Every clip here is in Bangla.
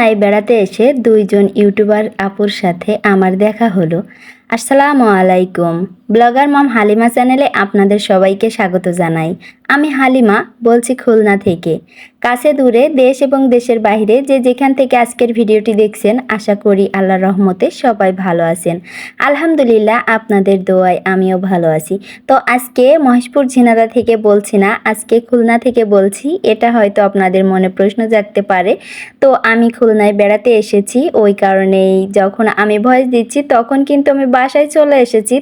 খুলনায় বেড়াতে এসে দুইজন ইউটিউবার আপুর সাথে আমার দেখা হলো। আসসালামু আলাইকুম। ব্লগার মম হালিমা চ্যানেলে আপনাদের সবাইকে স্বাগত জানাই। আমি হালিমা, বলছি খুলনা থেকে। কাছে দূরে দেশ এবং দেশের বাইরে যে যেখান থেকে আজকের ভিডিওটি দেখছেন, আশা করি আল্লাহ রহমতে সবাই ভালো আছেন। আলহামদুলিল্লাহ, আপনাদের দোয়ায় আমিও ভালো আছি। তো আজকে মহেশপুর ঝিনাদা থেকে বলছি না, আজকে খুলনা থেকে বলছি, এটা হয়তো আপনাদের মনে প্রশ্ন জাগতে পারে। তো আমি খুলনায় বেড়াতে এসেছি, ওই কারণেই যখন আমি ভয়েস দিচ্ছি, তখন কিন্তু আমি বাসায় চলে এসেছি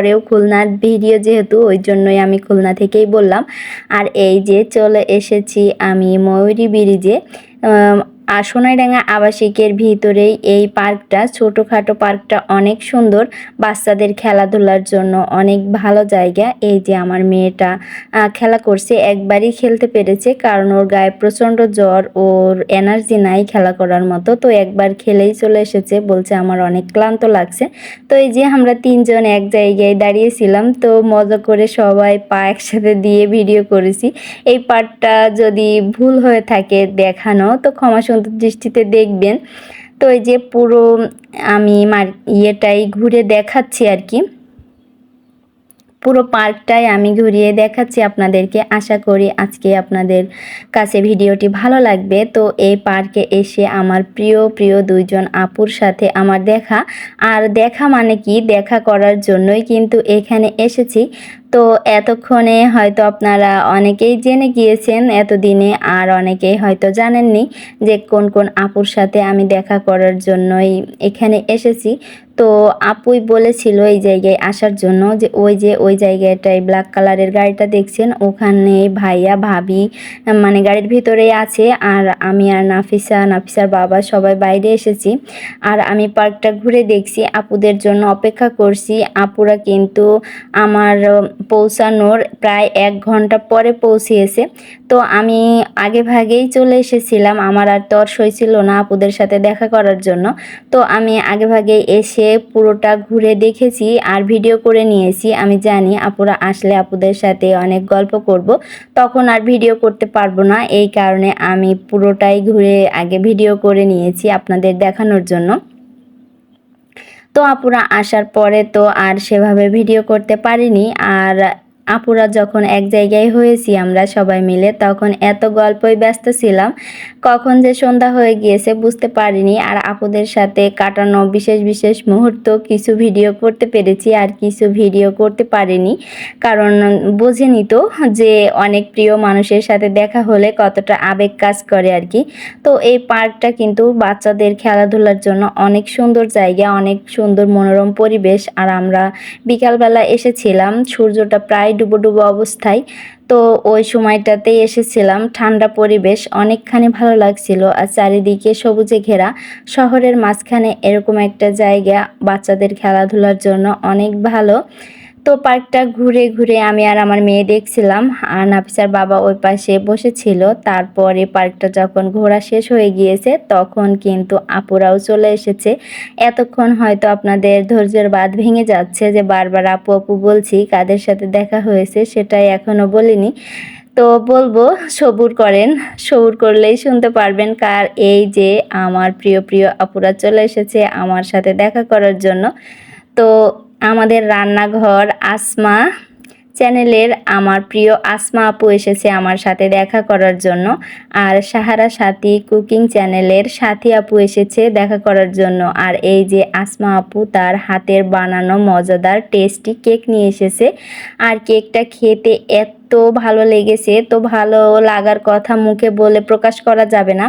তারপরেও খুলনার ভিডিও যেহেতু, ওই জন্যই আমি খুলনা থেকেই বললাম। আর এই যে চলে এসেছি আমি ময়ূরী ব্রিজে আর সোনাইডাঙ্গা আবাসিকের ভিতরেই এই পার্কটা, ছোটোখাটো পার্কটা অনেক সুন্দর। বাচ্চাদের খেলাধুলার জন্য অনেক ভালো জায়গা। এই যে আমার মেয়েটা খেলা করছে, একবারই খেলতে পেরেছে কারণ ওর গায়ে প্রচণ্ড জ্বর, ওর এনার্জি নাই খেলা করার মতো। তো একবার খেলেই চলে এসেছে, বলছে আমার অনেক ক্লান্ত লাগছে। তো এই যে আমরা তিনজন এক জায়গায় দাঁড়িয়েছিলাম, তো মজা করে সবাই পা একসাথে দিয়ে ভিডিও করেছি। এই পার্টটা যদি ভুল হয়ে থাকে দেখানো, তো ক্ষমা দৃষ্টিতে দেখবেন। তো এই যে পুরো আমি মার ইয়েটাই ঘুরে দেখাচ্ছি আর কি। পুরো পার্কটাই আমি ঘুরিয়ে দেখাচ্ছি আপনাদেরকে। আশা করি আজকে আপনাদের কাছে ভিডিওটি ভালো লাগবে। তো এই পার্কে এসে আমার প্রিয় প্রিয় দুইজন আপুর সাথে আমার দেখা। আর দেখা মানে কি? দেখা করার জন্যই কিন্তু এখানে এসেছি। তো এতক্ষণে হয়তো আপনারা অনেকেই জেনে গিয়েছেন, এতদিনে আর অনেকেই হয়তো জানেননি যে কোন কোন আপুর সাথে আমি দেখা করার জন্যই এখানে এসেছি। তো আপুই বলেছিল এই জায়গায় আসার জন্য যে ওই যে ওই জায়গাটায় ব্ল্যাক কালারের গাড়িটা দেখছেন, ওখানে ভাইয়া, ভাবি মানে গাড়ির ভিতরেই আছে আর আমি আর নাফিসা, নাফিসার বাবা সবাই বাইরে এসেছি। আর আমি পার্কটা ঘুরে দেখছি, আপুদের জন্য অপেক্ষা করছি, আপুরা কিন্তু আমার পৌঁছানোর প্রায় এক ঘণ্টা পরে পৌঁছিয়েছে। তো আমি আগে ভাগেই চলে এসেছিলাম। আমার আর তর্স হয়েছিল না আপুদের সাথে দেখা করার জন্য। তো আমি আগে ভাগেই এসে পুরোটা ঘুরে দেখেছি আর ভিডিও করে নিয়েছি। আমি জানি আপুরা আসলে আপুদের সাথে অনেক গল্প করব। তখন আর ভিডিও করতে পারব না। এই কারণে আমি পুরোটাই ঘুরে আগে ভিডিও করে নিয়েছি আপনাদের দেখানোর জন্য। তো আপুরা আসার পরে তো আর সেভাবে ভিডিও করতে পারিনি। আর আপুরা যখন এক জায়গায় হয়েছি আমরা সবাই মিলে, তখন এত গল্পই ব্যস্ত ছিলাম। কখন যে সন্ধ্যা হয়ে গিয়েছে বুঝতে পারিনি আর আপুদের সাথে কাটানো বিশেষ বিশেষ মুহূর্ত কিছু ভিডিও করতে পেরেছি আর কিছু ভিডিও করতে পারিনি। কারণ বোঝেনি তো যে অনেক প্রিয় মানুষের সাথে দেখা হলে কতটা আবেগ কাজ করে আর কি। তো এই পার্কটা কিন্তু বাচ্চাদের খেলাধুলার জন্য অনেক সুন্দর জায়গা, অনেক সুন্দর মনোরম পরিবেশ। আর আমরা বিকালবেলা এসেছিলাম, সূর্যটা প্রায় ডুবো ডুবো অবস্থায়। তো ওই সময়টাতেই এসেছিলাম, ঠান্ডা পরিবেশ, অনেকখানি ভালো লাগছিল। আর চারিদিকে সবুজে ঘেরা, শহরের মাঝখানে এরকম একটা জায়গা, বাচ্চাদের খেলাধুলার জন্য অনেক ভালো। তো পার্কটা ঘুরে ঘুরে আমি আর আমার মেয়ে দেখছিলাম। আর নাফিসার বাবা ওই পাশে বসেছিল। তারপরে পার্কটা যখন ঘোরা শেষ হয়ে গিয়েছে, তখন কিন্তু আপুরাও চলে এসেছে। এতক্ষণ হয়তো আপনাদের ধৈর্যের বাদ ভেঙে যাচ্ছে যে বারবার আপু আপু বলছি, কাদের সাথে দেখা হয়েছে সেটাই এখনও বলিনি। তো বলব, সবুর করেন। সবুর করলেই শুনতে পারবেন কার এই যে আমার প্রিয় প্রিয় আপুরা চলে এসেছে আমার সাথে দেখা করার জন্য। তো আমাদের রান্নাঘর আসমা চ্যানেলের আমার প্রিয় আসমা আপু এসেছে আমার সাথে দেখা করার জন্য। আর সাহারা সাথী কুকিং চ্যানেলের সাথী আপু এসেছে দেখা করার জন্য। আর এই যে আসমা আপু, তার হাতের বানানো মজাদার টেস্টি কেক নিয়ে এসেছে। আর কেকটা খেতে এত তো ভালো লেগেছে। তো ভালো লাগার কথা মুখে বলে প্রকাশ করা যাবে না।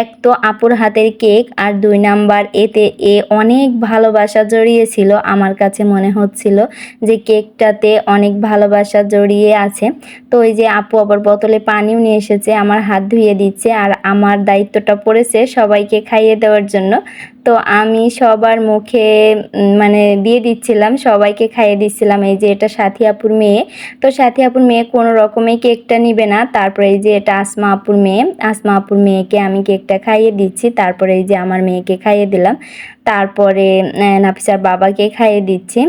এক তো আপুর হাতের কেক আর দুই নাম্বার এতে এ অনেক ভালোবাসা জড়িয়েছিল আমার কাছে মনে হচ্ছিল যে কেকটাতে অনেক ভালোবাসা জড়িয়ে আছে। তো ওই যে আপু আবার বোতলে পানিও নিয়ে এসেছে, আমার হাত ধুয়ে দিচ্ছে আর আমার দায়িত্বটা পড়েছে সবাইকে খাইয়ে দেওয়ার জন্য। তো আমি সবার মুখে মানে দিয়ে দিচ্ছিলাম, সবাইকে খাইয়ে দিচ্ছিলাম। এই যে এটা সাথী আপুর মেয়ে। তো সাথী আপুর মেয়ে কোনো রকমে কেকটা নিবে না। তারপরে এই যে এটা আসমা আপুর মেয়ে। আসমা আপুর মেয়েকে আমি কেকটা খাইয়ে দিচ্ছি। তারপরে এই যে আমার মেয়েকে খাইয়ে দিলাম। তারপরে নাফিসার বাবাকে খাইয়ে দিচ্ছি।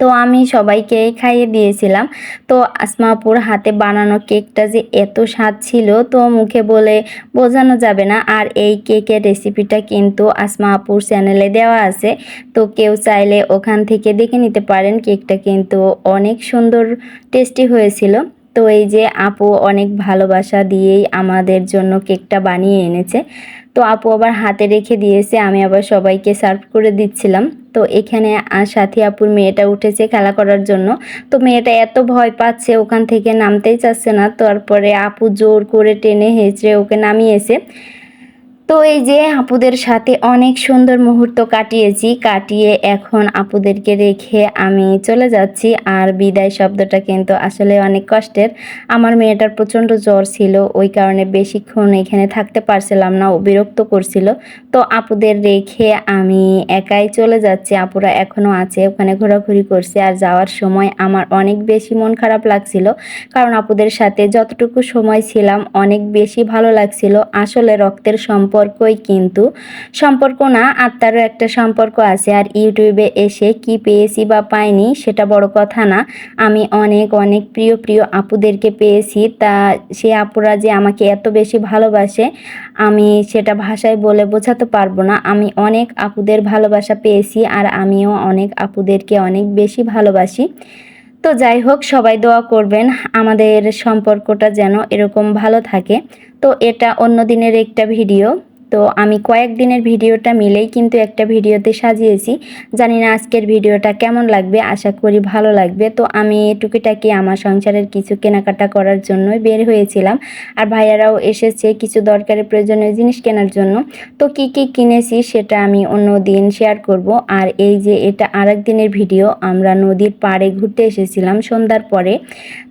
তো আমি সবাইকে খাইয়ে দিয়েছিলাম। তো আসমাপুর হাতে বানানো কেকটা যে এত স্বাদ ছিল, তো মুখে বলে বোঝানো যাবে না। আর এই কেকের রেসিপিটা কিন্তু আসমাপুর চ্যানেলে দেওয়া আছে। তো কেউ চাইলে ওখান থেকে দেখে নিতে পারেন। কেকটা কিন্তু অনেক সুন্দর, টেস্টি হয়েছিল। তো এই যে আপু অনেক ভালোবাসা দিয়েই আমাদের জন্য কেকটা বানিয়ে এনেছে। তো আপু আবার হাতে রেখে দিয়েছে, আমি আবার সবাইকে সার্ভ করে দিচ্ছিলাম। তো এখানে সাথী আপুর মেয়েটা উঠেছে খেলা করার জন্য। তো মেয়েটা এত ভয় পাচ্ছে, ওখান থেকে নামতেই চাচ্ছে না। তারপরে আপু জোর করে টেনে হেঁচড়ে ওকে নামিয়েছে। তো এই যে আপুদের সাথে অনেক সুন্দর মুহূর্ত কাটিয়েছি, কাটিয়ে এখন আপুদেরকে রেখে আমি চলে যাচ্ছি। আর বিদায় শব্দটা কিন্তু আসলে অনেক কষ্টের। আমার মেয়েটার প্রচণ্ড জ্বর ছিল, ওই কারণে বেশিক্ষণ এখানে থাকতে পারছিলাম না, ও বিরক্ত করছিল। তো আপুদের রেখে আমি একাই চলে যাচ্ছি, আপুরা এখনও আছে, ওখানে ঘোরাঘুরি করছে। আর যাওয়ার সময় আমার অনেক বেশি মন খারাপ লাগছিল, কারণ আপুদের সাথে যতটুকু সময় ছিলাম, অনেক বেশি ভালো লাগছিল। আসলে রক্তের সম্পর্কই কিন্তু সম্পর্ক না, আত্মারও একটা সম্পর্ক আছে। আর ইউটিউবে এসে কি পেয়েছি বা পাইনি সেটা বড় কথা না। আমি অনেক অনেক প্রিয় প্রিয় আপুদেরকে পেয়েছি। তা সে আপুরা যে আমাকে এত বেশি ভালোবাসে, আমি সেটা ভাষায় বলে বোঝাতে পারব না। আমি অনেক আপুদের ভালোবাসা পেয়েছি আর আমিও অনেক আপুদেরকে অনেক বেশি ভালোবাসি। তো যাই হোক, সবাই দোয়া করবেন, আমাদের সম্পর্কটা যেন এরকম ভালো থাকে। তো এটা অন্য দিনের একটা ভিডিও। তো আমি কয়েকদিনের ভিডিওটা মিলেই কিন্তু একটা ভিডিওতে সাজিয়েছি। জানি না আজকের ভিডিওটা কেমন লাগবে, আশা করি ভালো লাগবে। তো আমি টুকিটাকি আমার সংসারের কিছু কেনাকাটা করার জন্যই বের হয়েছিলাম। আর ভাইয়ারাও এসেছে কিছু দরকারি প্রয়োজনীয় জিনিস কেনার জন্য। তো কি কি কিনেছি সেটা আমি অন্য দিন শেয়ার করব। আর এই যে এটা আরেক দিনের ভিডিও, আমরা নদীর পাড়ে ঘুরতে এসেছিলাম সন্ধ্যার পরে।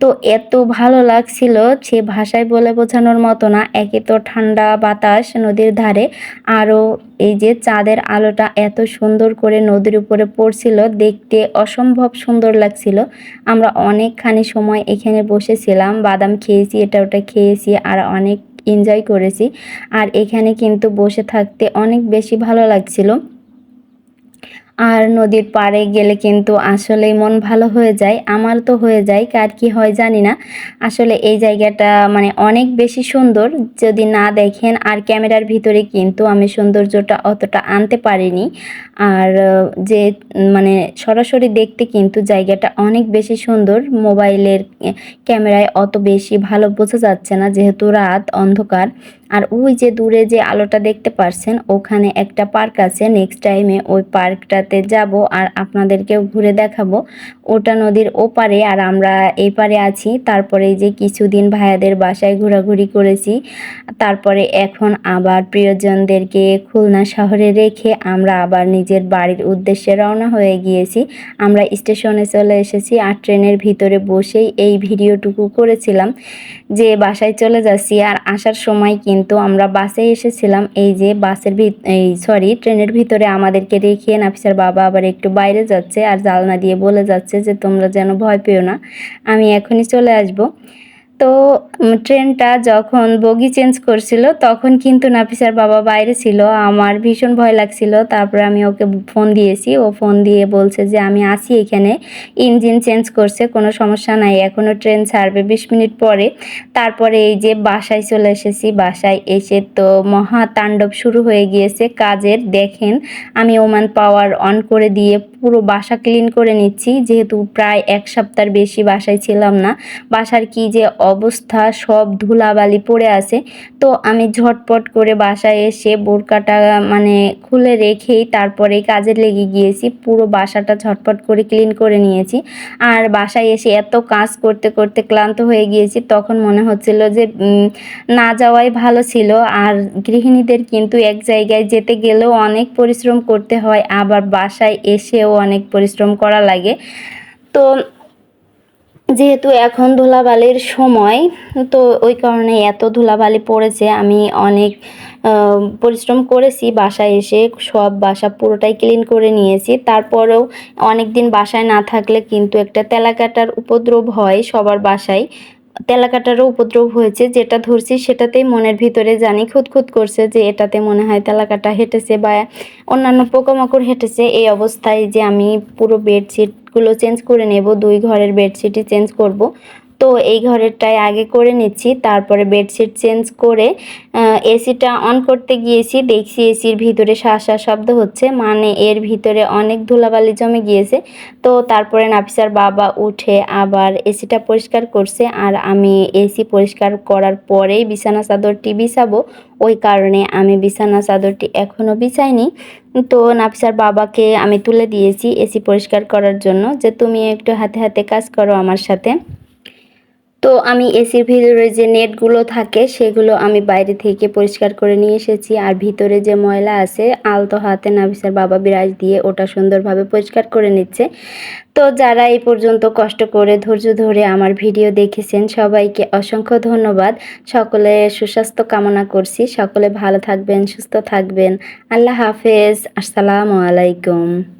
তো এত ভালো লাগছিল, সে ভাষায় বলে বোঝানোর মতো না, একে তো ঠান্ডা বাতাস, নদীর ধারে। আরও এই যে চাঁদের আলোটা এত সুন্দর করে নদীর উপরে পড়ছিল, দেখতে অসম্ভব সুন্দর লাগছিল। আমরা অনেকখানি সময় এখানে বসেছিলাম, বাদাম খেয়েছি, এটা ওটা খেয়েছি, আর অনেক এনজয় করেছি। আর এখানে কিন্তু বসে থাকতে অনেক বেশি ভালো লাগছিল। আর নদীর পাড়ে গেলে কিন্তু আসলেই মন ভালো হয়ে যায়, আমার তো হয়ে যায়, কার কি হয় জানি না। আসলে এই জায়গাটা মানে অনেক বেশি সুন্দর, যদি না দেখেন, আর ক্যামেরার ভিতরে কিন্তু আমি সৌন্দর্যটা অতটা আনতে পারিনি। আর যে মানে সরাসরি দেখতে কিন্তু জায়গাটা অনেক বেশি সুন্দর, মোবাইলের ক্যামেরায় অত বেশি ভালো বোঝা যাচ্ছে না, যেহেতু রাত, অন্ধকার। আর ওই যে দূরে যে আলোটা দেখতে পারছেন, ওখানে একটা পার্ক আছে। নেক্সট টাইমে ওই পার্কটাতে যাব আর আপনাদেরকেও ঘুরে দেখাবো। ওটা নদীর ওপারে আর আমরা এই পারে আছি। তারপরে যে কিছুদিন ভাইয়াদের বাসায় ঘোরাঘুরি করেছি। তারপরে এখন আবার প্রিয়জনদেরকে খুলনা শহরে রেখে আমরা আবার নিজের বাড়ির উদ্দেশ্যে রওনা হয়ে গিয়েছি। আমরা স্টেশনে চলে এসেছি আর ট্রেনের ভিতরে বসেই এই ভিডিওটুকু করেছিলাম। যে বাসায় চলে যাচ্ছি আর আসার সময় কিন্তু আমরা বাসে এসেছিলাম, এই যে বাসের এই সরি ট্রেনের ভিতরে আমাদেরকে রেখে নাফিসার বাবা আবার একটু বাইরে যাচ্ছে আর জালনা দিয়ে বলে যাচ্ছে যে তোমরা যেন ভয় পেও না। আমি এখনই চলে আসব। তো ট্রেনটা যখন বগি চেঞ্জ করছিল, তখন কিন্তু নাফিসার বাবা বাইরে ছিল। আমার ভীষণ ভয় লাগছিল। তারপরে আমি ওকে ফোন দিয়েছি। ও ফোন দিয়ে বলছে যে, আমি আসি এখানে। ইঞ্জিন চেঞ্জ করছে, কোনো সমস্যা নাই। এখনও ট্রেন ছাড়বে বিশ মিনিট পরে। তারপরে এই যে বাসায় চলে এসেছি। বাসায় এসে তো মহা তাণ্ডব শুরু হয়ে গিয়েছে। কাজের দেখেন, আমি ওমান পাওয়ার অন করে দিয়ে পুরো বাসা ক্লিন করে নিচ্ছি। যেহেতু প্রায় এক সপ্তাহের বেশি বাসায় ছিলাম না, বাসার কি যে অবস্থা, সব ধুলাবালি পড়ে আছে। তো আমি ঝটপট করে বাসায় এসে বোরকাটা মানে খুলে রেখেই তারপরে কাজে লেগে গিয়েছি। পুরো বাসাটা ঝটপট করে ক্লিন করে নিয়েছি। আর বাসায় এসে এত কাজ করতে করতে ক্লান্ত হয়ে গিয়েছি, তখন মনে হচ্ছিল যে না যাওয়াই ভালো ছিল। আর গৃহিণীদের কিন্তু এক জায়গায় যেতে গেলেও অনেক পরিশ্রম করতে হয়। আবার বাসায় এসেও অনেক পরিশ্রম করা লাগে। তো যেহেতু এখন ধুলাবালির সময়, তো ওই কারণে এত ধুলাবালি পড়েছে, আমি অনেক পরিশ্রম করেছি, বাসায় এসে সব বাসা পুরোটাই ক্লিন করে নিয়েছি। তারপরেও অনেক দিন বাসায় না থাকলে কিন্তু একটা তেলাকাটার উপদ্রব হয় সবার বাসায়। তেলাকাটারও উপদ্রব হয়েছে, যেটা ধরছি সেটাতেই মনের ভিতরে জানি খুঁতখুত করছে যে এটাতে মনে হয় তেলাকাটা হেঁটেছে বা অন্যান্য পোকামাকড় হেঁটেছে। এই অবস্থায় যে আমি পুরো বেডশিটগুলো চেঞ্জ করে নেব, দুই ঘরের বেডশিটই চেঞ্জ করব। তো এই ঘরেরটাই আগে করে নিচ্ছি। তারপরে বেডশিট চেঞ্জ করে এসিটা অন করতে গিয়েছি। দেখছি এসির ভিতরে শাঁসা শব্দ হচ্ছে। মানে এর ভিতরে অনেক ধুলাবালি জমে গিয়েছে। তো তারপরে নাফিসার বাবা উঠে আবার এসিটা পরিষ্কার করছে। আর আমি এসি পরিষ্কার করার পরেই বিছানা চাদরটি বিছাবো। ওই কারণে আমি বিছানা চাদরটি এখনও বিছাইনি। তো নাফিসার বাবাকে আমি তুলে দিয়েছি এসি পরিষ্কার করার জন্য। যে তুমি একটু হাতে হাতে কাজ করো আমার সাথে। তো আমি এসির ভিতরে যে নেটগুলো থাকে, সেগুলো আমি বাইরে থেকে পরিষ্কার করে নিয়ে এসেছি। আর ভিতরে যে ময়লা আছে, আলতো হাতে নাভিসার বাবা বিরাজ দিয়ে ওটা সুন্দরভাবে পরিষ্কার করে নিচ্ছে। তো যারা এই পর্যন্ত কষ্ট করে, ধৈর্য ধরে আমার ভিডিও দেখেছেন, সবাইকে অসংখ্য ধন্যবাদ। সকলে সুস্বাস্থ্য কামনা করছি। সকলে ভালো থাকবেন, সুস্থ থাকবেন। আল্লাহ হাফেজ। আসসালামু আলাইকুম।